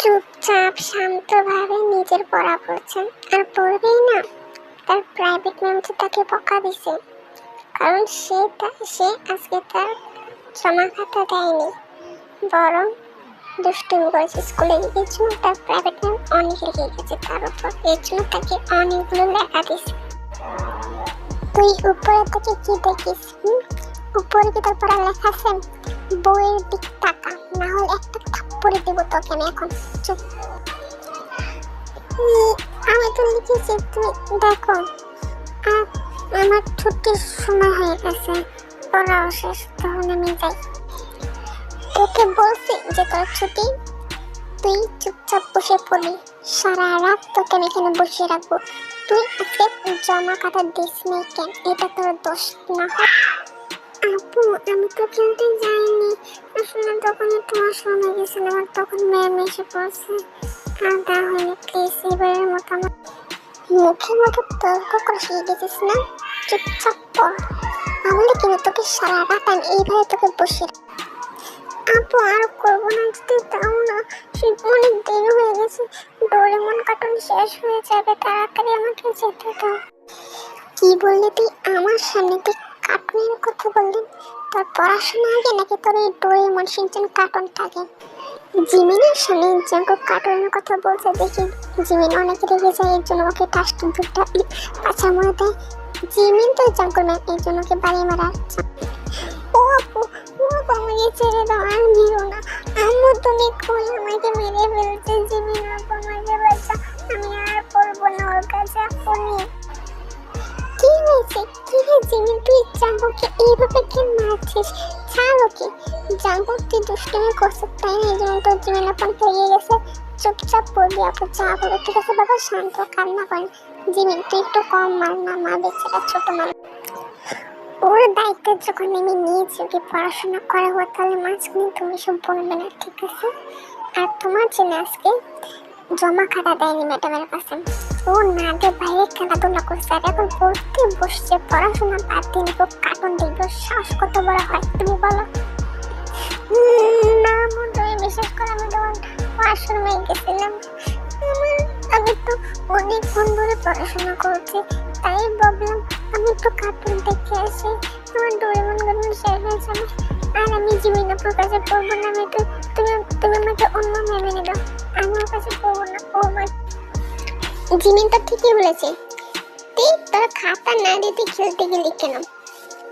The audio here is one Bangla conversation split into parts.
চুপচাপ, শান্তভাবে নিজের পড়া পড়ছেন আর পড়বেই না। তার প্রাইভেট ম্যাম তো তাকে বকা দিছে। কারণ সে সে আজকে তার জমা খাতা দেয়নি। বরং দুষ্টুমি করেছে স্কুলে। জন্য তার প্রাইভেট ম্যাম অনেক রেগে গেছে। তার উপর জন্য তাকে অনেকগুলো লেখা দিছে। তুই উপরে থেকে কি দেখিস উপরে কি তোর পড়া লেখা আছে? বইয়ের দিক তাকা, না হলে একটা থাপ্পড়ে দেবো তোকে আমি এখন। চুপ। আমি তো লিখেছি তুমি দেখো। আমার ছুটির সময় হয়ে গেছে। পড়াও শেষ তখন আমি যাই। তোকে বলছি যে তোর ছুটি? তুই চুপচাপ বসে পড়বি। সারা রাত তোকে আমি এখানে বসিয়ে রাখব। তুই আজকে জমা কাটা দিস নি কেন? এটা তোর দোষ না আপু, আমি তো খেলতে যাইনি। আসলে তখন একটু অসময় গেছিলাম আর তখন ম্যাম এসে পড়ছে আর তাহলে প্লিজ এবারের মতো আমার মুখে মুখে তর্ক করে শিখে গেছিস না? চুপচাপ পড়। তাহলে কিন্তু তোকে সারা রাত আমি এইভাবে তোকে বসে আপু, আর করব না, যদি দাও না। সে অনেক দেরি হয়ে গেছে। ডোরেমন কার্টুন শেষ হয়ে যাবে, তাড়াতাড়ি আমাকে যেতে দাও। কি বললি তুই? আমার সামনে তুই কার্টুনের কথা বললি? তোর পড়াশোনা আগে নাকি তোর এই ডোরেমন কার্টুন থাকে জিমিনের সামনে জাঙ্কু কার্টুনের কথা বলতে দেখি জিমিন অনেক রেগে যায়, এর জন্য ওকে টাস্টি দুটা পাছা মনে দেয় জিমিন তো জাঙ্কুর ম্যাম এই জন্য ওকে বাড়ি মারা ও আপু আপু আমাকে ছেড়ে দাও আর মেরো না। আম্মু, তুমি কই? আমাকে মেরে ফেলছে জিমিন আপু আমাকে বাঁচা আমি আর পড়ব না, ওর কাছে আপনি কি হয়েছে? কি রে জিমিন তুই জাঙ্কুকে এইভাবে কেন মারছিস? ছাড় ওকে। জাঙ্কুক তুই দুষ্টুমি করছিস, তাই না? এই জন্য তোর জিমিন আপন পেরিয়ে গেছে। চুপচাপ পড়বি আপু যা বলে, ঠিক আছে বাবা? শান্ত কান্না করেন জিমিন তুই একটু কম মার না, মা বেচারা ছোট মানুষ। ওর দায়িত্ব যখন আমি নিয়েছি ওকে পড়াশোনা করাবো, তাহলে মাঝখানে তুমি সব বলবে না ঠিক আছে? আর তোমার জন্য আজকে জমা খাতা দেয়নি ম্যাডামের কাছে। ও না দিয়ে বাইরে খেলাধুলা করছে আর এখন পড়তে বসছে, পড়াশোনা বাদ দিয়ে নিবো কার্টুন দেখব শ্বাস কত বড় হয়, তুমি বলো। না মন বিশেষ করে, আমি যখন ওয়াশরুমে গেছিলাম। আমি তো অনেকক্ষণ ধরে পড়াশোনা করছি, তাই ভাবলাম আমি একটু কার্টুন দেখে আসি। আমার ডোরেমন গার্টুন শেষ হয়েছে আর আমি জীবনে প্রকাশে পড়ব না, আমি তো তুমি তুমি আমাকে অন্য ম্যামে নিবে। আমি ওর কাছে পড়ব না, ও আমার জিমিন তো ঠিকই বলেছে। তুই তোর খাতা না দিয়ে তুই খেলতে গেলি কেন?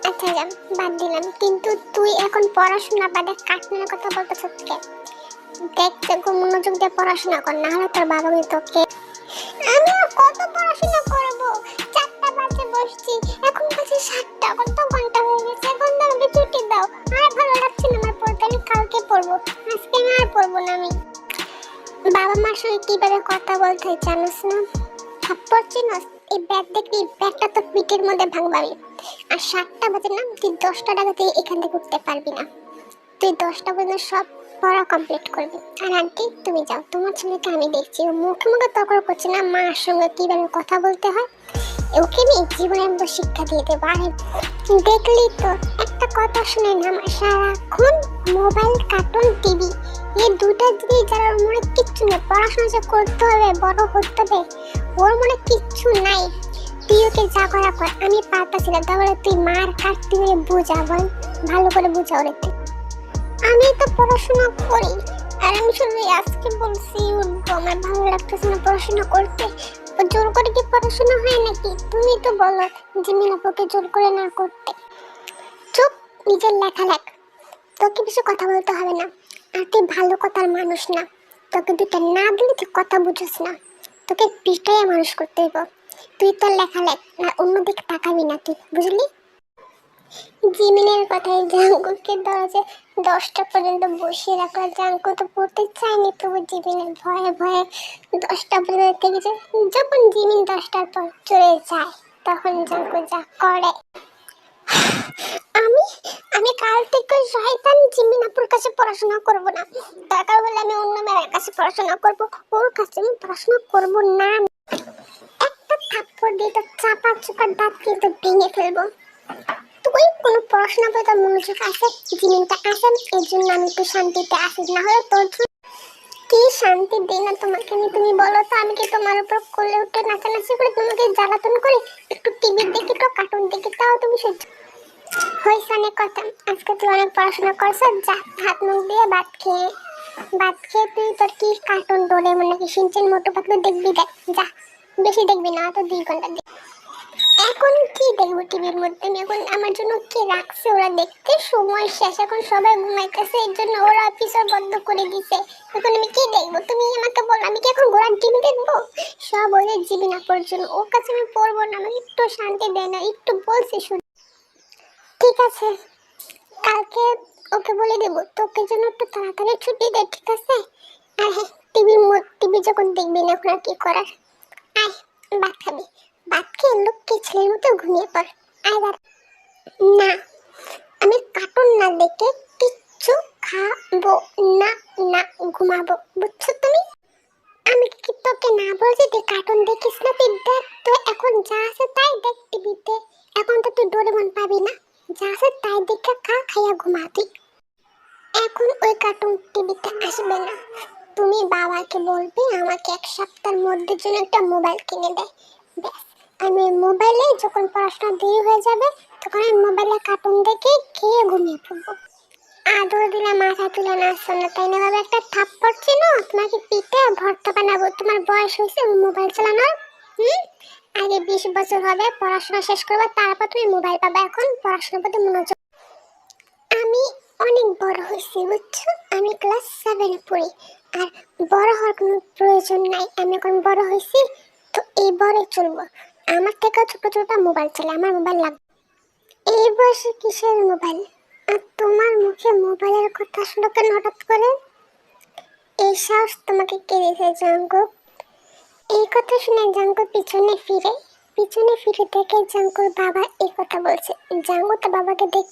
আচ্ছা যা, বাদ দিলাম। কিন্তু তুই এখন পড়াশোনা বাদে কার্টুনের কথা বলতে সত্যি দেখ দেখো মনোযোগ দিয়ে পড়াশোনা কর, না হলে তোর বাবা কিন্তু তোকে আমি কত পড়াশোনা করব? চারটা বসছি। এখন বাজে সাতটা কত ঘণ্টা হয়ে গেছে। এখন আমাকে ছুটি দাও। আর ভালো লাগছে না আমার পড়তে আমি কালকে পড়ব। আজকে আর পড়ব না আমি। বাবা মার সঙ্গে কীভাবে কথা বলতে হয় জানোস না? থাপ্পড় চিনস এই ব্যাগ দেখবি ব্যাগটা তো পিঠের মধ্যে ভাঙবাবি আর সাতটা বাজে না, তুই দশটা টাকা তুই এখান থেকে উঠতে পারবি না। তুই দশটা পর্যন্ত সব পড়া কমপ্লিট করবি। আর আন্টি, তুমি যাও। তোমার ছেলেকে আমি দেখছি। মুখে মুখে তকর করছে না, মার সঙ্গে কীভাবে কথা বলতে হয়। ওকে শিক্ষা দেখলি তো একটা কথা আমার সারাক্ষণ মোবাইল, কার্টুন, টিভি, এই যারা মনে কিচ্ছু নেই। পড়াশোনা যে করতে হবে, বড় হবে, ওর মনে কিচ্ছু নাই। তুই ওকে যা করা কর, আমি তাহলে তুই মার কাট তুই বুঝা বল, ভালো করে বুঝা ওরে আমি তো পড়াশোনা করি, আর আমি শুধু আজকে বলছি, উঠবো। আমার ভালো লাগতেছে না পড়াশোনা করতে। জোর করে কি পড়াশোনা হয় নাকি? তুমি তো বলো যে মিনাপুকে জোর করে না করতে। চুপ, নিজের লেখা লেখ। তোকে বেশি কথা বলতে হবে না। আর তুই ভালো কথার মানুষ না। তোকে দুটা না দিলে তুই কথা বুঝিস না। তোকে পিঠাইয়া মানুষ করতে হইব। তুই তোর লেখা লেখ না অন্যদিকে তাকাবি না তুই, বুঝলি? জিমিনের কথায় জাঙ্কুকে দরজে দশটা পর্যন্ত বসিয়ে রাখল। জাঙ্কু তো পড়তে চায়নি, তবু জিমিনের ভয়ে ভয়ে দশটা পর্যন্ত থেকেছে যখন জিমিন দশটার পর চলে যায়, তখন জাঙ্কু যা করে। আমি আমি কাল থেকে শয়তান জিমিন আপুর কাছে পড়াশোনা করব না। দরকার হলে আমি অন্য মেয়ের কাছে পড়াশোনা করব। ওর কাছে আমি পড়াশোনা করব না। একটা থাপ্পড় দিয়ে তো চাপা চুপার দাঁত কিন্তু ভেঙে ফেলব। তুই কোনো মনোযোগ আছে? আসেন এই জন্য আমি একটু শান্তিতে না হলে তোর কি শান্তি না তোমাকে আমি? তুমি বলো তো, আমি কি তোমার উপর উঠে নাচানাচি করে? তোমাকে জ্বালাতন একটু টিভি দেখি একটু কার্টুন দেখি, তাও তুমি সহ্য হয়েছে অনেক কথা। আজকে তুই অনেক পড়াশোনা করছ। যা হাত মুখ দিয়ে ভাত খেয়ে ভাত খেয়ে তুই তোর কি কার্টুন ডোলে মনে কি সিনচেন মোটু দেখবি দেখ। যা, বেশি দেখবি না তো দুই ঘণ্টা দেখ এখন কি দেখব টিভির মধ্যে? আমি এখন আমার জন্য কি রাখছে ওরা দেখতে? সময় শেষ। এখন সবাই ঘুমাইতেছে, এর জন্য ওরা এপিসোড বন্ধ করে দিছে। এখন আমি কি দেখব? তুমি আমাকে বল, আমি কি এখন গোড়ার টিভি দেখব? সব ওদের জিবি না জন্য ওর কাছে আমি পড়ব না, আমাকে একটু শান্তি দেয় না, একটু বলছি শুধু ঠিক আছে, কালকে ওকে বলে দেবো, তোকে জন্য একটু তাড়াতাড়ি ছুটি দে, ঠিক আছে? আর হ্যাঁ টিভি টিভি যখন দেখবি না এখন আর কি করার? আয় ভাত খাবি। ভাত লোককে ছেলের মতো ঘুমিয়ে পড়। আয় দাঁড়া না, আমি কার্টুন না দেখে কিচ্ছু খাব না না, ঘুমাবো। বুঝছ তুমি? আমি কি তোকে না বলছি তুই কার্টুন দেখিস না তুই দেখ তো এখন যা আছে তাই দেখ টিভিতে। এখন তো তুই ডোরেমন পাবি না। যা আছে তাই দেখে খা, খাইয়া ঘুমা তুই। এখন ওই কার্টুন টিভিতে আসবে না। তুমি বাবাকে বলবে আমাকে এক সপ্তাহের মধ্যে জন্য একটা মোবাইল কিনে দেয় ব্যাস। আমি মোবাইলে যখন পড়াশোনা দেরি হয়ে যাবে, তখন আমি মোবাইলে কার্টুন দেখে খেয়ে ঘুমিয়ে পড়ব। আদর দিলে মাথা তুলে নাচছো না তাই না বাবা? একটা থাপ্পড় ছিল তোমাকে পিঠে ভর্তা বানাবো। তোমার বয়স হয়েছে মোবাইল চালানোর। হুম? আগে বিশ বছর হবে, পড়াশোনা শেষ করব, তারপর তুমি মোবাইল পাবে। এখন পড়াশোনার প্রতি মনোযোগ আমি অনেক বড় হয়েছি, বুঝছ? আমি ক্লাস সেভেনে পড়ি। আর বড় হওয়ার কোনো প্রয়োজন নাই। আমি এখন বড় হয়েছি, তো এই বড় চলবো। আমার থেকে ছোট ছোট মোবাইল চলে আমার মোবাইল লাগবে। এই বয়সে কিসের মোবাইল? আর তোমার মুখে মোবাইলের কথা শুনে কেন হঠাৎ করে? এই সাহস তোমাকে কে দিয়েছে জাঙ্কুক এই কথা শুনে জাঙ্কু পিছনে ফিরে পিছনে ফিরে দেখে জাঙ্কুর বাবা এই কথা বলছে। জাঙ্কু তো বাবাকে দেখ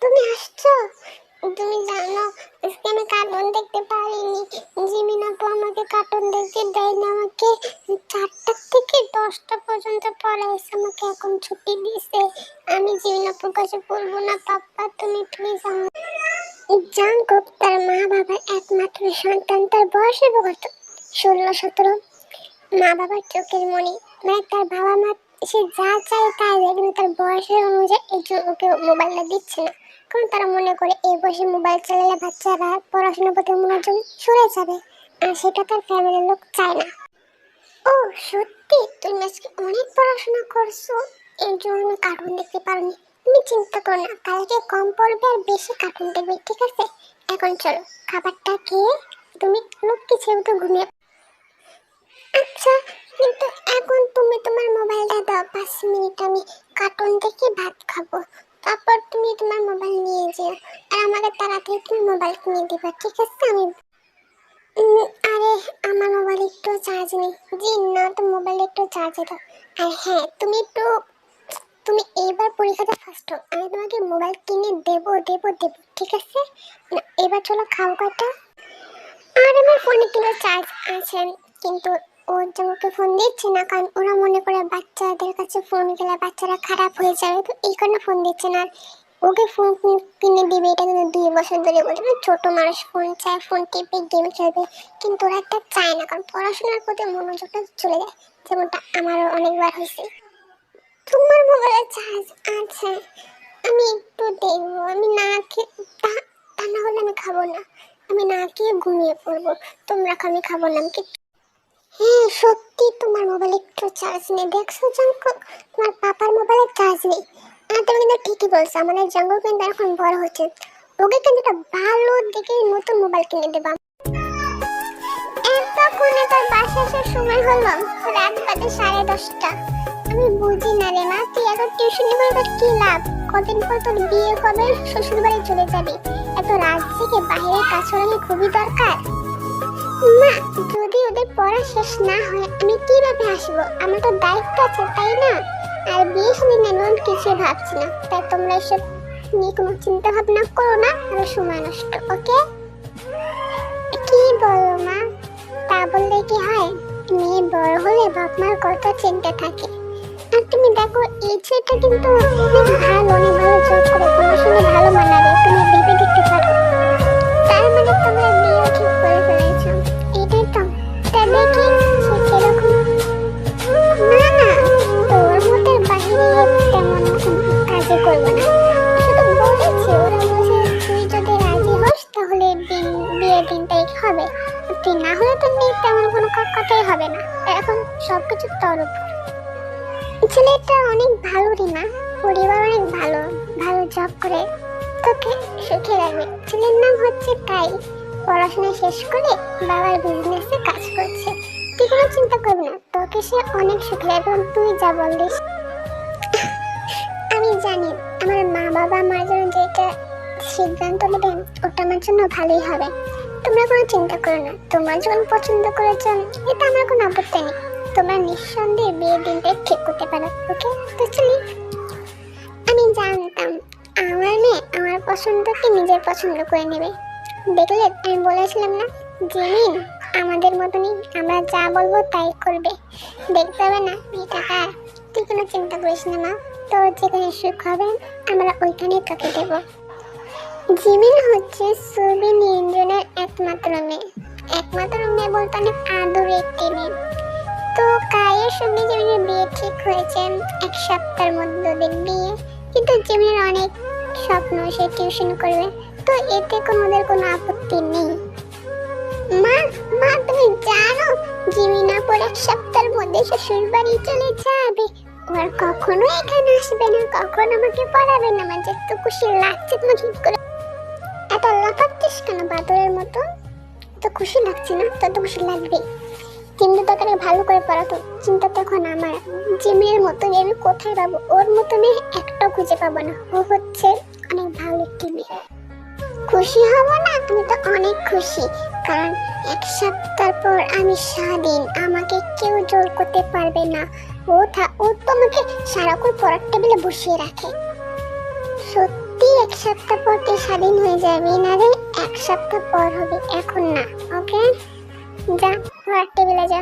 তুমি আসছো তুমি জানো, আজকে আমি কার্টুন দেখতে পারিনি। জিমিন আপু আমাকে কার্টুন দেখতে দেয় না, আমাকে চারটা থেকে দশটা পর্যন্ত পড়াইছে, আমাকে এখন ছুটি দিয়েছে আমি জিমিন আপুর কাছে বলব না, পাপ্পা, তুমি প্লিজ আমার জাঙ্কুক তার মা বাবার একমাত্র সন্তান, তার বয়স কত? ষোলো, সতেরো। মা বাবার চোখের মনি। মানে তার বাবা মা সে যা চায় তাই কিন্তু তার বয়সের অনুযায়ী এই জন্য ওকে মোবাইলটা দিচ্ছে না। কারণ তারা মনে করে এই বয়সে মোবাইল চালালে বাচ্চারা পড়াশোনার প্রতি মনোযোগ সরে যাবে। আর সেটা তার ফ্যামিলির লোক চায় না। ও, সত্যি? তুমি আজকে অনেক পড়াশোনা করছ। এই জন্য কার্টুন দেখতে পারোনি। তুমি চিন্তা করো না, কালকে কম পড়বে আর বেশি কার্টুন দেখবে, ঠিক আছে? এখন চলো, খাবারটা খেয়ে তুমি লোককে ছেড়ে ঘুমিয়ে আচ্ছা কিন্তু এখন তুমি তোমার মোবাইলটা দাও। পাঁচ মিনিট আমি কার্টুন দেখে ভাত খাব। তারপর তুমি তোমার মোবাইল নিয়ে যেও। আর আমাকে তাড়াতাড়ি তুমি মোবাইল কিনে দিবা, ঠিক আছে? আমি আরে, আমার মোবাইল একটু চার্জ নেই। জি, না, তো মোবাইল একটু চার্জে দাও। আর হ্যাঁ তুমি একটু তুমি এইবার পরীক্ষাতে ফার্স্ট হও আমি তোমাকে মোবাইল কিনে দেবো দেবো দেবো, ঠিক আছে? এবার চলো খাও কটা আর, আমার ফোনে কিন্তু চার্জ আছে, কিন্তু ওর জামাকে ফোন দিচ্ছে না, কারণ ওরা মনে করে বাচ্চাদের কাছে ফোন গেলে বাচ্চারা খারাপ হয়ে যাবে, তো এই কারণে ফোন দিচ্ছে না। ওকে ফোন কিনে দিবে, এটা কিন্তু দুই বছর ধরে মানে ছোট মানুষ ফোন চায় ফোন টিপে গেম খেলবে, কিন্তু ওরা একটা চায় না, কারণ পড়াশোনার প্রতি মনোযোগটা চলে যায়, যেমনটা আমারও অনেকবার হয়েছে। তোমার মোবাইলে চার্জ আছে, আমি একটু দেখব, আমি না খেয়ে, তা না হলে আমি খাব না, আমি না খেয়ে ঘুমিয়ে পড়ব, তোমরা আমি খাব না, আমি হ্যাঁ সত্যি তোমার মোবাইলে একটু চার্জ নেই। দেখছ জাঙ্কুক তোমার পাপার মোবাইলে চার্জ নেই। আর তুমি কিন্তু ঠিকই বলছো। আমাদের জাঙ্কুক কিন্তু এখন বড় হচ্ছে। ওকে কিন্তু একটা ভালো দেখে নতুন মোবাইল কিনে দেবা। এতক্ষণে তোর বাসা আসার সময় হলো। রাত বাজে সাড়ে দশটা। আমি বুঝি না রে মা, তুই এত টিউশনি করে তোর কি লাভ? কদিন পর তোর বিয়ে হবে শ্বশুর বাড়ি চলে যাবি। এত রাত থেকে বাইরে কাজ করা খুবই দরকার? মা, যদি ওদের পড়া শেষ না হয় আমি কীভাবে আসব? আমার তো দায়িত্ব আছে, তাই না? আর বিয়ে শুনে নেন কিছুই ভাবছি না। তাই তোমরা এসব নিয়ে কোনো চিন্তা ভাবনা করো না আর সময় নষ্ট, ওকে? কি বলো মা? তা বললে কি হয়? মেয়ে বড় হলে বাপ মার কথা চিন্তা থাকে। আর তুমি দেখো, এই ছেলেটা কিন্তু অনেক ভালো অনেক ভালো জব করে তোমার সঙ্গে ভালো মানাবে, তুমি ভেবে দেখতে পারো। তার মানে তোমরা তা ভালোই হবে। তোমরা কোনো চিন্তা করো না। তোমরা যখন পছন্দ করেছ এটা আমার কোনো আপত্তি নেই। তোমরা নিঃসন্দেহে বিয়ের দিনটা ঠিক করতে পারো, ওকে? তো চলি। আমি জানতাম, আমার মেয়ে আমার পছন্দকে নিজের পছন্দ করে নেবে। দেখলে আমি বলেছিলাম না? জিমিন, আমাদের মতনই, আমরা যা বলব তাই করবে। দেখতে হবে না, মেয়েটাকা তুই কোনো চিন্তা করিস না, মা। তোর যেখানে সুখ হবে, আমরা ওইখানেই তোকে দেব। জিমিন হচ্ছে সুবি নিরঞ্জনের একমাত্র মেয়ে। একমাত্র মেয়ে বলতে অনেক আদরের একটি মেয়ে। তো কায়ের সঙ্গে জিমিনের বিয়ে ঠিক হয়েছে। এক সপ্তাহের মধ্যে বিয়ে। কিন্তু জিমিনের অনেক স্বপ্ন, সে টিউশন করবে। তো এতে কোনো ওদের কোনো আপত্তি নেই। মা মা, তুমি জানো জিমিনা পর এক সপ্তাহের মধ্যে শ্বশুর বাড়ি চলে যাবে। আর কখনো এখানে আসবে না, কখনো আমাকে পড়াবে না। আমার যে এত খুশি লাগছে তোমার চুপ করে এত লাফাচ্ছিস কেন বাদরের মতো? তো খুশি লাগছে না? তত খুশি লাগবে কিন্তু তোকে ভালো করে পড়াতো চিন্তা তখন আমার জিমের মতো আমি কোথায় পাবো? ওর মতো মেয়ে একটা খুঁজে পাবো না। ও হচ্ছে অনেক ভালো একটি মেয়ে। খুশি হব না? আমি তো অনেক খুশি। কারণ এক সপ্তাহ পর আমি স্বাধীন। আমাকে কেউ জোর করতে পারবে না। ও থা ও তো আমাকে সারাক্ষণ পড়ার টেবিলে বসিয়ে রাখে। সত্যি এক সপ্তাহ পর তুই স্বাধীন হয়ে যাবি না রে এক সপ্তাহ পর হবে এখন না ওকে? যা পড়ার টেবিলে যা।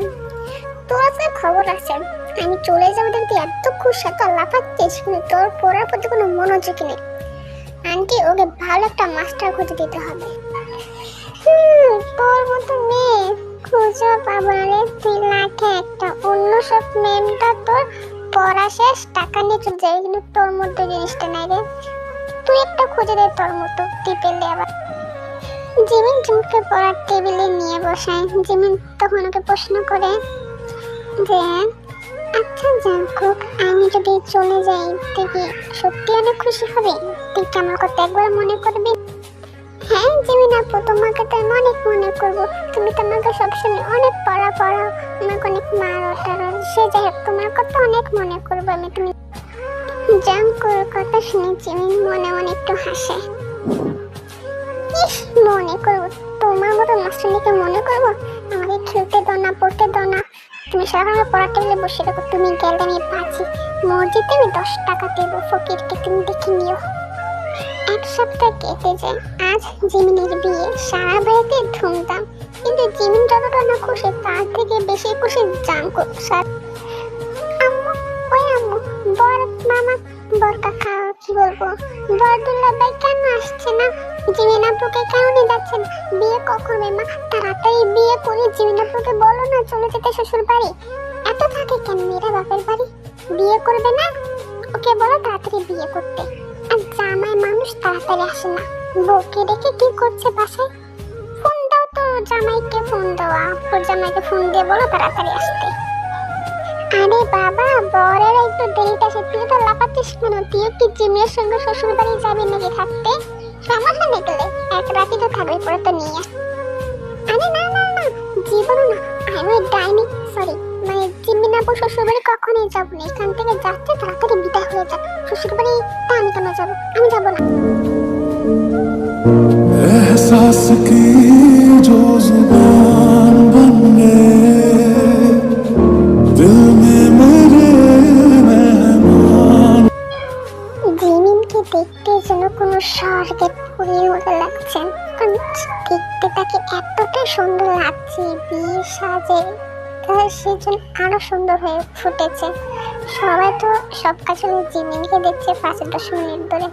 তোর আজকে খবর আছে আমি চলে যাব দেখতে এত খুশি এত লাফাচ্ছিস কিন্তু তোর পড়ার প্রতি কোনো মনোযোগ নেই। আন্টি ওকে ভালো একটা মাস্টার খুঁজে দিতে হবে। হুম, তোর মতো মেয়ে খুঁজে পাবো না রে তুই লাখে একটা অন্য সব মেমটা তোর পড়া শেষ টাকা নিয়ে চলে যাবে কিন্তু তোর মধ্যে জিনিসটা নাই রে। তুই একটা খুঁজে দে তোর মতো আবার। জিমিন ঝুমকে পড়ার টেবিলে নিয়ে বসায় জিমিন তখন ওকে প্রশ্ন করে যে আচ্ছা আমি যদি চলে যাই সত্যি অনেক খুশি হবে? তুই কি আমার কথা একবার মনে করবি? হ্যাঁ জিমিন আপু, তোমাকে তো আমি অনেক মনে করব। তুমি তো আমাকে সবসময় অনেক পড়া পড়াও, আমাকে অনেক মারো টারো সে যাই হোক, তোমার কথা অনেক মনে করব আমি। তুমি জাঙ্কুর কথা শুনে জিমিন মনে মনে একটু হাসে। ইস, মনে করব, তোমার মতো মাস্টারনিকে মনে করব? আমাকে খেলতে দাও না, পড়তে দাও না। তুমি সারাক্ষণ পড়ার টেবিলে বসে রাখো তুমি গেলে আমি পাচ্ছি মসজিদে আমি দশ টাকা দেবো, ফকিরকে তুমি দেখে নিও। এক সপ্তাহ কেটে যায়, আজ জিমিনের বিয়ে, সারা বাড়িতে ধুমধাম। কিন্তু জিমিন যতটা না খুশি, তার থেকে বেশি খুশি জাঙ্কু। সার মামা বর কাকা কি বলব? বরদুল্লা ভাই কেন আসছে না? জিমিন আপুকে কেন নিয়ে যাচ্ছে না। বিয়ে কখন মা, তাড়াতাড়ি বিয়ে করে জিমিন আপুকে বলো না চলে যেতে শ্বশুর বাড়ি এত থাকে কেন মেয়েরা বাপের বাড়ি? বিয়ে করবে না? ওকে বলো তাড়াতাড়ি বিয়ে করতে। আর জামাই মানুষ তাড়াতাড়ি আসে না। বউকে রেখে কি করছে বাসায়? ফোন দাও তো জামাইকে, ফোন দেওয়া আপুর জামাইকে ফোন দিয়ে বলো তাড়াতাড়ি আসতে। আরে বাবা, বরের একটু দেরিতে আসে তুই তো লাপাতিস কেন? তুই কি জিমের সঙ্গে শ্বশুর বাড়ি যাবি নাকি থাকতে? সমস্যা নেই গেলে এক রাতি তো থাকবে, পরে তো নিয়ে আরে না না না জীবন না, আমি ডাইনি সরি মানে জিম্মি না বসে শ্বশুর বাড়ি কখনোই যাব না, এখান থেকে যাচ্ছে, তাড়াতাড়ি বিদায় হয়ে যাক শ্বশুর বাড়ি তা আমি কেন যাব? আমি যাব না। এহসাস কি সাজে সেজন আরও সুন্দর হয়ে ফুটেছে। সবাই তো সব কাজ হলে জিমিনকে দেখছে, পাঁচ দশ মিনিট ধরে।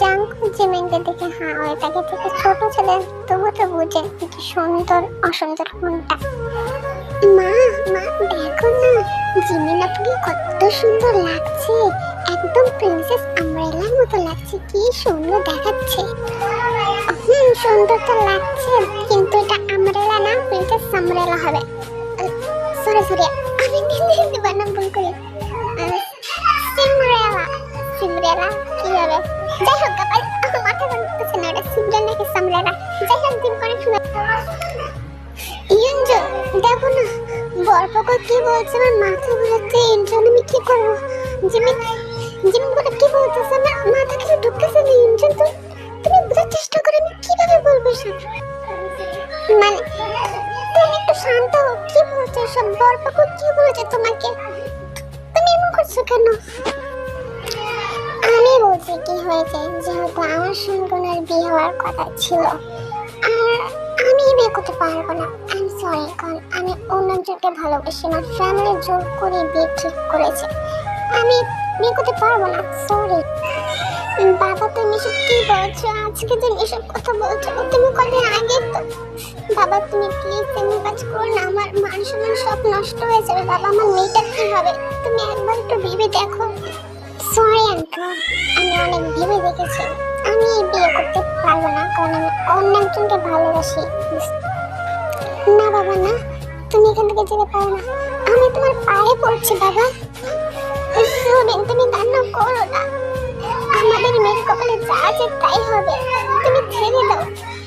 জাঙ্কু জিমিনকে দেখে হ্যাঁ ওই তাকে থেকে ছোট ছেলে তবু তো বুঝে যে সুন্দর, অসুন্দর কোনটা মা মা, দেখো না, জিমিন আপনাকে কত সুন্দর লাগছে। একদম প্রিন্সেস আমব্রেলার মতো লাগছে, কি সুন্দর দেখাচ্ছে। হুম, সুন্দর তো লাগছে সামব্রেলা হবে। সরি সরি আমি হিন্দি বানাম ভুল করে। সিমরেলা সিমরেলা কি হবে? যাই হোক মাথা ঘুরতেছে না, এটা সিমরেলা নাকি সামরেলা যাই হোক, দিন অনেক সুন্দর ইয়ঞ্জন, দেখো না বরপকো কি বলছে আমার মাথা ঘুরাচ্ছে ইয়ঞ্জন, আমি কি করব? জিমিন জিমিন বলে কি বলতেছে আমার মাথা কিছু ঢুকতেছে না, ইয়ঞ্জন তো তুমি বোঝার চেষ্টা করো, আমি কীভাবে বলব সব মানে শান্ত হও, কি বলছো সব বরপাকু কি বলছে তোমাকে? তুমি এমন করছ কেন? আমি বলছি কি হয়েছে, যেহেতু আমার সঙ্গে বিয়ে হওয়ার কথা ছিল, আর আমি বিয়ে করতে পারব না। আই সরি কারণ আমি অন্যজনকে ভালোবাসি আমার ফ্যামিলি জোর করে বিয়ে ঠিক করেছে। আমি বিয়ে করতে পারব না সরি বাবা, তুমি এসব কি বলছো, আজকে তুমি এসব কথা বলছো, তুমি কদিন আগে তো বাবা, তুমি প্লিজ এমন কাজ করো না, আমার মান সম্মান সব নষ্ট হয়ে যাবে। বাবা, আমার মেয়েটা কি হবে? তুমি একবার একটু ভেবে দেখো। সরি আঙ্কেল আমি অনেক ভেবে দেখেছি। আমি বিয়ে করতে পারব না, কারণ আমি অন্য একজনকে ভালোবাসি। না, বাবা, না, তুমি এখান থেকে যেতে পারো না। আমি তোমার পায়ে পড়ছি, বাবা। সুবিন তুমি কান্না করো না আমাদের মেয়ের কপালে যা আছে তাই হবে। তুমি ছেড়ে দাও।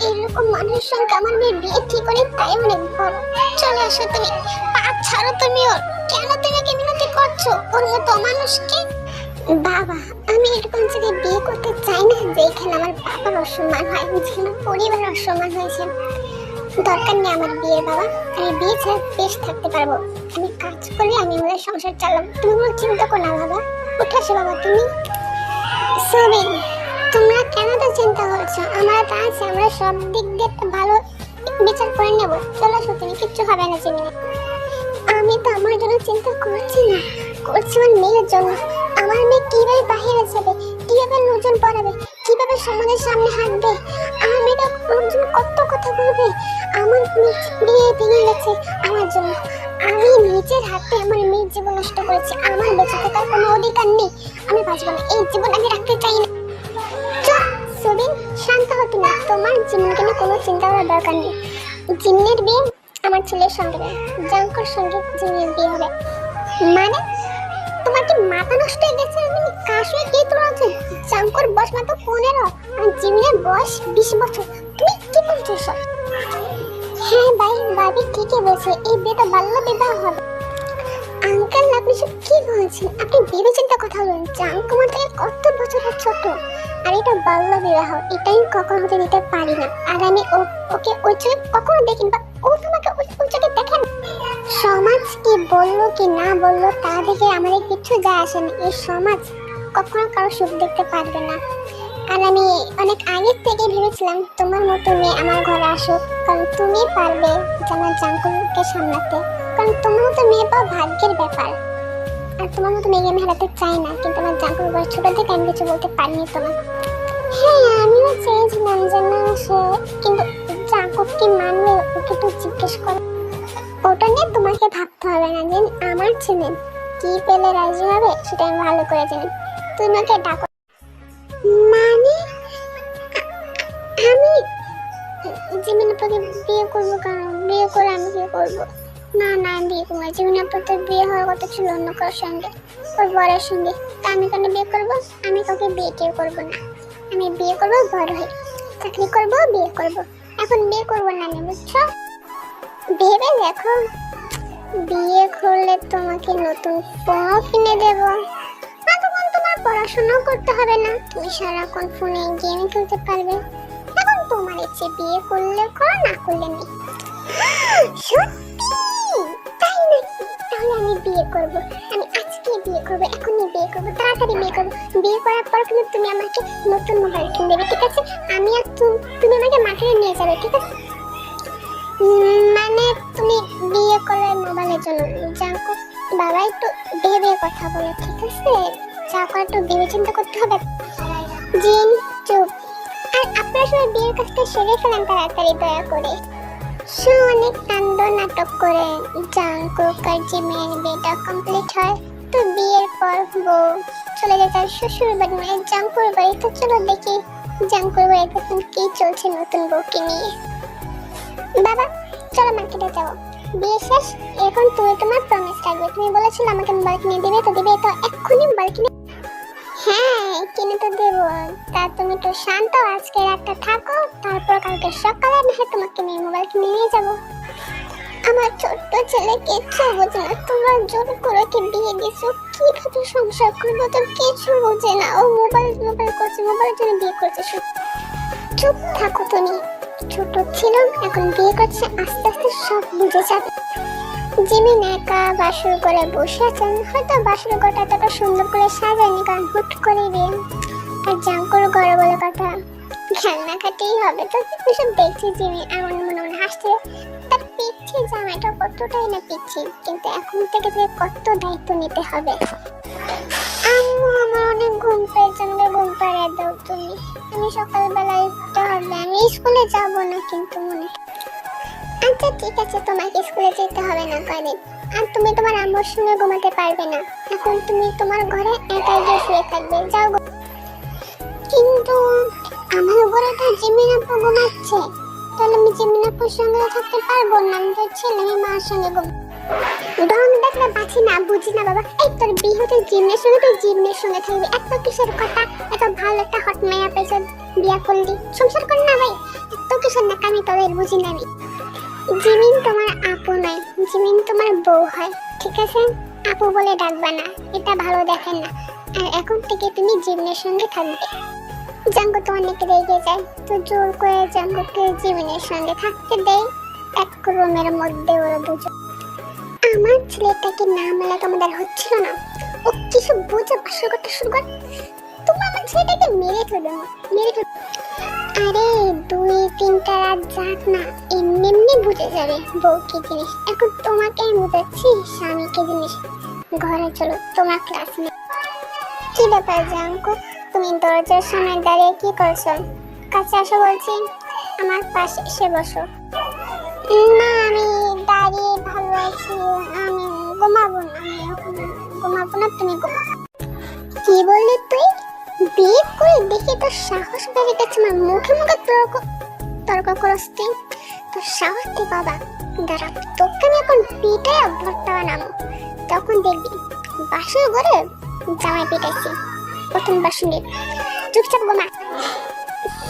এরকম মানুষের সঙ্গে আমার মেয়ের বিয়ে ঠিক করে তাই অনেক বড় চলে আসো তুমি। পা ছাড়ো তুমি ওর। কেন তুমি কি মিনতি করছ? ওর মতো মানুষকে বাবা, আমি এরকম জায়গায় বিয়ে করতে চাই না, যেখানে আমার বাবার অসম্মান হয়, যেখানে পরিবার অসম্মান হয়েছে দরকার নেই আমার বিয়ের বাবা। আমি বিয়ে ছাড়া বেশ থাকতে পারব। আমি কাজ করলে আমি আমাদের সংসার চালাবো। তুমি কোনো চিন্তা করো না, বাবা। উঠে আসো, বাবা, তুমি। সবিন তোমরা কেন তো চিন্তা করছ? আমরা তো আছি, আমরা সব দিক দিয়ে ভালো বিচার করে নেব। চলো তুমি কিচ্ছু হবে না চিনি আমি তো আমার জন্য চিন্তা করছি না। করছি আমার মেয়ের জন্য। আমার মেয়ে কীভাবে বাহিরে যাবে? কীভাবে লোকজন পড়াবে? কীভাবে সমাজের সামনে হাঁটবে? আমার কত কথা বলবে। আমার বিয়ে ভেঙে গেছে আমার জন্য। আমি নিজের হাতে আমার মেয়ের জীবন নষ্ট করেছি। আমার বেঁচে থাকার কোনো অধিকার নেই। আমি বাঁচবো না। এই জীবন আমি রাখতে চাই না। সুবিন, শান্ত হও তুমি। তোমার জীবনকে নিয়ে কোনো চিন্তা করার দরকার নেই। জিন্নের বিয়ে আমার ছেলের সঙ্গে জাঙ্কর সঙ্গে জিন্নের বিয়ে হবে। মানে? তোমার কি মাথা নষ্ট হয়ে গেছে? আমি কার সঙ্গে কে তোমার আছে জাঙ্কর বয়স মাত্র পনেরো। আর জিমিনের বয়স বিশ বছর। তুমি কি বলছো হ্যাঁ ভাই ভাবি ঠিকই বলছে। এই বিয়েটা বাল্য বিবাহ হবে। আঙ্কেল, আপনি সব কি বলছেন? আপনি ভেবে চিন্তা কথা বলুন। জাঙ্ক আমার থেকে কত বছরের ছোট। আর এটা বাল্য বিবাহ, এটাই কখনো হতে দিতে পারি না। আর আমি ও- ওকে ওই চোখে কখনো দেখিনি বা ও তোমাকে ওই চোখে দেখেন সমাজ কি বলল কি না বলল তা দেখে আমাদের কিছু যায় আসে না। এই সমাজ কখনো কারও সুখ দেখতে পারবে না। আর আমি অনেক আগে থেকে ভেবেছিলাম, তোমার মতো মেয়ে আমার ঘরে আসুক, কারণ তুমি পারবে আমার জাঙ্কুলকে সামলাতে। কারণ তোমার মতো মেয়ে পাওয়া ভাগ্যের ব্যাপার। আর তোমার মতো মেয়ে আমি হারাতে চাই না, কিন্তু আমার জাঙ্কুল বয়স ছোটো থেকে আমি কিছু বলতে পারিনি তোমার হ্যাঁ আমিও চেয়েছিলাম যে না সে, কিন্তু জাঙ্কুক কি ওকে একটু জিজ্ঞেস করো। ওটা নিয়ে তোমাকে ভাবতে হবে না, যে আমার ছেলে কি পেলে রাজি হবে, সেটা আমি ভালো করে জানি। তুমি ওকে ডাকো। মানে আমি জিমিন আপাকে বিয়ে করব কারণ বিয়ে করে আমি বিয়ে করব? না না, আমি বিয়ে করব না। জিমিন আপা তো বিয়ে হওয়ার কথা ছিল অন্য কারোর সঙ্গে, ওর বরের সঙ্গে। তা আমি কেন বিয়ে করব? আমি কাউকে বিয়ে টিয়ে করব না। আমি বিয়ে করব বড় হয়ে। চাকরি করব, বিয়ে করব। এখন বিয়ে করব না আমি, বুঝছ? ভেবে দেখো। বিয়ে করলে তোমাকে নতুন ফোনও কিনে দেবো। পড়াশোনাও করতে হবে না। তুমি সারাক্ষণ ফোনে গেম খেলতে পারবে। এখন তোমার ইচ্ছে বিয়ে করলে করো, না করলে নেই। সত্যি? তাই আমি বিয়ে বিয়ে বিয়ে বিয়ে বিয়ে করার পর কিন্তু তুমি আমাকে নতুন মোবাইল দেবে, ঠিক আছে? আমি তুমি আমাকে নিয়ে যাবে, ঠিক আছে? মানে তুমি বিয়ে করে মোবাইলের জন্য একটু ভেবে কথা বলো, ঠিক আছে? যা করা একটু ভেবে চিন্তা করতে হবে। জিন, চুপ। আর আপনারা সবাই বিয়ের কাজটা সেরে ফেলেন তাড়াতাড়ি, দয়া করে। সে অনেক কাণ্ড নাটক করে। জাঙ্কুক আর জিমের বিয়েটা কমপ্লিট হয়, তো বিয়ের পর বউ চলে যায় তার শ্বশুর বাড়ি মানে জাঙ্কুর বাড়ি তো চলো দেখি জাঙ্কুর বাড়িতে এখন কি চলছে নতুন বউকে নিয়ে। বাবা, চলো মার্কেটে যাব। বিয়ে শেষ, এখন তুমি তোমার প্রমিস রাখবে। তুমি বলেছিলে আমাকে মোবাইল কিনে দিবে, তো দিবে, তো এক্ষুনি মোবাইল কিনে হ্যাঁ কিনে তো দেবো তা তুমি একটু শান্ত আজকে রাতটা থাকো, তারপর কালকে সকালে না হয় তোমাকে নিয়ে মোবাইল কিনে নিয়ে যাব। আমার ছোট্ট ছেলে কিচ্ছু বোঝে না, তোমরা জোর করে ওকে বিয়ে দিছো কীভাবে সংসার করব তো কিছু বোঝে না। ও মোবাইল মোবাইল করছে মোবাইলের জন্য বিয়ে করছে চুপ থাকো তুমি। ছোট ছিল, এখন বিয়ে করছে, আস্তে আস্তে সব বুঝে যাবে। জিমিন একা বাসর করে বসে আছেন, হয়তো বাসর ঘরটা এতটা সুন্দর করে সাজায়নি, কারণ হুট করে বিয়ে আর জাঙ্কুর ঘরে বলে কথা, খেলনা কাটেই হবে তো, এসব দেখছি জিমি এমন মনে মনে হাসছে তার পিচ্ছি জামাইটা কতটাই না পিচ্ছি, কিন্তু এখন থেকে থেকে কত দায়িত্ব নিতে হবে? আম্মু, আমার অনেক ঘুম পেয়েছে, আমাকে ঘুম পাড়িয়ে দাও তুমি। আমি সকালবেলা উঠতে হবে আমি স্কুলে যাব না, কিন্তু মনে আচ্ছা ঠিক আছে, তোমাকে স্কুলে যেতে হবে না কদিন আর তুমি তোমার আম্মুর সঙ্গে ঘুমাতে পারবে না। এখন তুমি তোমার ঘরে একাই গিয়ে শুয়ে থাকবে, যাও কিন্তু আমার ঘরে তো জিমিন আপু ঘুমাচ্ছে। তাহলে আমি জিমিন আপুর সঙ্গে থাকতে পারব না, আমি তো ছেলে, আমি মার সঙ্গে ঘুম ঢং দেখলে বাঁচি না, বুঝি না বাবা। এই তোর বিয়ে হতে জিমনের সঙ্গে, তুই জিমনের সঙ্গে থাকবি। এত কিসের কথা, এত ভালো একটা হট মেয়া পেয়েছে, বিয়া করলি। সংসার কর না ভাই, এত কিসের না আমি তোদের, বুঝি না আমি। জিমিন তোমার আপু নয়, জিমিন তোমার বউ হয়, ঠিক আছে? আপু বলে ডাকবা না, এটা ভালো দেখেন না। আর এখন থেকে তুমি জিমিনের সঙ্গে থাকবে। জাঙ্গু তো অনেক রেগে যায়, তো জোর করে জাঙ্গুকে জিমিনের সঙ্গে থাকতে দেয় এক রুমের মধ্যে ওরা দুজন। আমার ছেলেটাকে নাম লাগা আমাদের হচ্ছিল না। ও কিছু বুঝে বাসর করতে শুরু করে। তুমি আমার ছেলেটাকে মেরে ফেলো মেরে ফেলো আরে, দুই তিনটা রাত যাক না, এমনি এমনি বুঝে যাবে বউ কি জিনিস। এখন তোমাকে আমি বুঝাচ্ছি স্বামী কি জিনিস। ঘরে চলো, তোমার ক্লাস নেই। কি ব্যাপার জাঙ্কু? তুমি দরজার সামনে দাঁড়িয়ে কি করছ? কাছে আসো বলছি, আমার পাশে এসে বসো। না, আমি দাঁড়িয়ে ভালো আছি, আমি ঘুমাবো না, আমি ঘুমাবো না, তুমি ঘুমাও। কি বললি তুই? বিয়ে করে দেখি তোর সাহস বেড়ে গেছে আমার মুখে মুখে তর্ক তর্ক করস তুই তোর সাহস তুই বাবা? দাঁড়া, তোকে আমি এখন পিঠে ভর্তা বানাবো তখন দেখবি বাসর ঘরে জামাই পিটাইছি। প্রথম বাসনে চুপচাপ ঘুমা।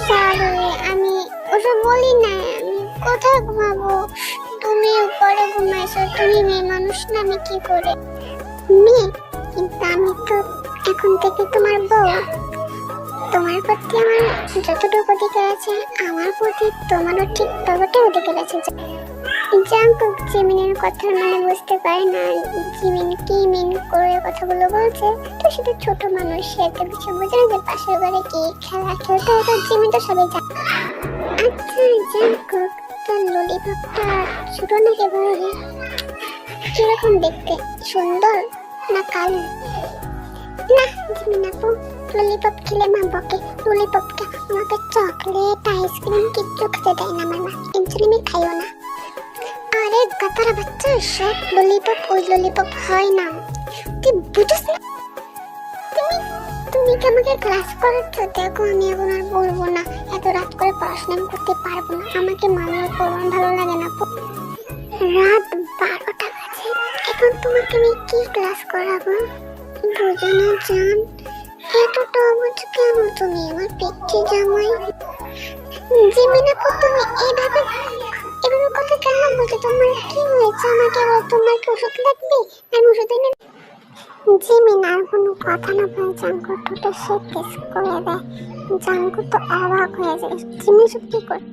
সরি আমি ওসব বলি না, আমি কোথায় ঘুমাবো? তুমি উপরে ঘুমাইছো, তুমি মেয়ে মানুষ না, আমি কি করে? মেয়ে, কিন্তু আমি তো এখন থেকে তোমার বউ, তোমার প্রতি আমার যতটুকু অধিকার আছে, আমার প্রতি তোমারও ঠিক ততটাই অধিকার আছে। জাঙ্কুক জিমিনের কথা মানে বুঝতে পারে না, জিমিন কি মিন করে কথাগুলো বলছে, তো শুধু ছোট মানুষ, সে এত কিছু বোঝে না যে পাশের ঘরে কি খেলা খেলতে হতো জিমিন তো সবাই জানে। আচ্ছা জাঙ্কুক তোর ললিপপটা ছোট নাকি বড়? কীরকম দেখতে? সুন্দর না কালো? ললিপপ খেলে মা বকে ললিপপটা আমাকে চকলেট আইসক্রিম কিচ্ছু খেতে দেয় না আমার মা এর জন্য আমি খাইও না আরে গাতারা বাচ্চা সব ললিপপ ওই ললিপপ হয় না তুই বুঝিস না তুমি তুমি কি আমাকে ক্লাস করাচ্ছ দেখো আমি এখন আর বলব না এত রাত করে পড়াশোনা করতে পারব না আমাকে মামলা করব ভালো লাগে না রাত বারোটা বাজে এখন তোমাকে আমি কি ক্লাস করাবো দুজনে যান। এতটা অবুঝ কেন তুমি? আমার পিচ্ছি জামাই। জিমিনা তুমি এইভাবে এভাবে কথা কেন বলছো? তোমার কি হয়েছে? আমাকে তোমার কি ওষুধ লাগবে? আমি ওষুধ এনে জিমিন আর কোনো কথা না বলে জাঙ্কু ঠোঁটে সে কিস করে দেয়। জাঙ্কু তো অবাক হয়ে যায়। জিমিন সব কি করে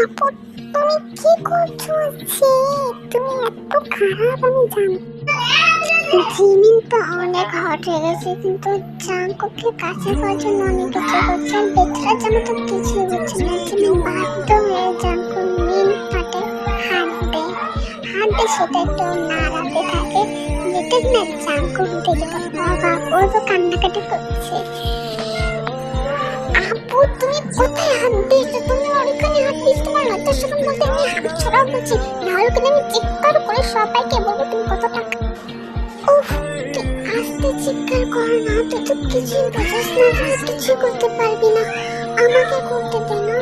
আপু, তুমি কি করছ? তুমি এত খারাপ, আমি জানি। জিমিন তো অনেক হট হয়ে গেছে, কিন্তু জাঙ্কুকে কাছে করার জন্য অনেক কিছু করছে। আর বেচারা যেন তো কিছুই বুঝছে না। জিমিন বাধ্য হয়ে জাঙ্কুর মিন পাটে হাত দিয়ে সেটা একটু নাড়াতে থাকে। যে এটা না জাঙ্কু উঠে যেত বাবা ও তো কান্নাকাটি করছে। আপু, তুমি কোথায় দিয়েছ তুমি ওখানে দিয়েছ তোমার লজ্জার সরম বলতে আমি হাত বলছি। নাহলে কিন্তু আমি চিৎকার করে সবাইকে বলব, তুমি কত চিৎকার করো না তুই তো কিছুই বুঝিস না তুই কিছু করতে পারবি না। আমাকে করতে দে না।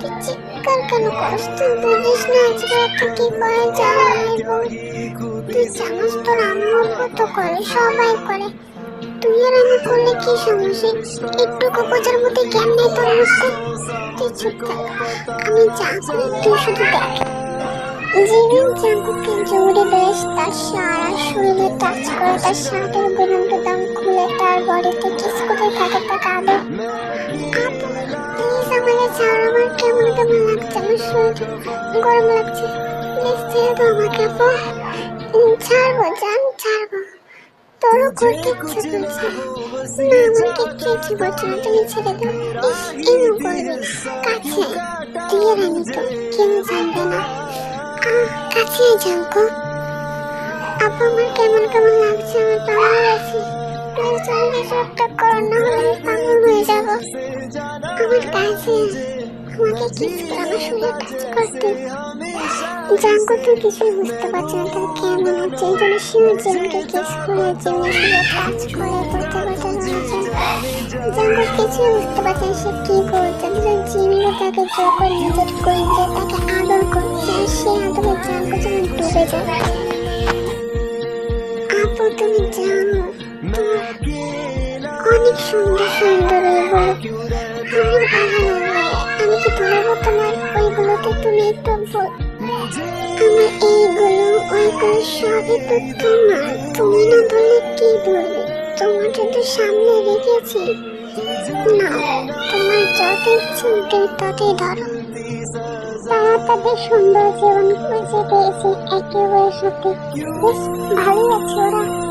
তুই চিৎকার কেন করস? তুই বুঝিস না আজকে একটা কি করে যায় তুই জানিস তোর আম্মুর মতো করে, সবাই করে। তুই আর আমি করলে কি সমস্যা? একটু কোকোজার মধ্যে কেমনে তোর মধ্যে? তুই চুপ থাক, আমি যা করি তুই শুধু দেখ। জিমিন জাঙ্কুকে জোরে বেশ, তার শরীরে টাচ করে তার শার্টের বেলুনটা দাম খুলে তার বডিতে কিস করে থাকে, তাকে আদর আপু প্লিজ আমাকে ছাড়, আমার কেমন কেমন লাগছে, আমার শরীর গরম লাগছে। প্লিজ ছেড়ে দাও আমাকে আপু ছাড়বো, জান, ছাড়বো। তোরও করতে ইচ্ছে করছে। না আমার কিচ্ছু ইচ্ছে করছে না তুমি ছেড়ে দাও। ইস এমন করবি? কাছে আর আমি তো কেউ জানবে না? কাছে জানকো আপু, আমার কেমন কেমন লাগছে? আমার পাগল প্লিজ তুমি কিছু একটা করো, না হলে আমি পাগল হয়ে যাব। আমার কাছে আমাকে কিস আমার শরীরে টাচ করতে জাঙ্কো তুই কিছুই বুঝতে পারছি না তার কেমন হচ্ছে? এই জন্য শিও জিমকে কিস করে শরীরে টাচ করে, করতে করতে জাঙ্কো কিছুই বুঝতে পারছে না, সে কি করছে? দুজন জিমিও তাকে জোর নিজের করে তাকে আদর করছে, আর সে আদরে জাঙ্কো যেন ডুবে যাবে সুন্দর সুন্দর ওইগুলো আমি আমি কি ধরবো তোমার? ওইগুলোতে তুমি একটু আমার এইগুলো, ওইগুলো সবই তো তোমার। তুমি না ধরলে কি ধরবে তোমার যদি সামনে রেখেছি না, তোমার যত ইচ্ছে ততই ধরো। তারা তাদের সুন্দর জীবন খুঁজে পেয়েছে। একে অপরের সাথে বেশ, ভালোই আছে ওরা।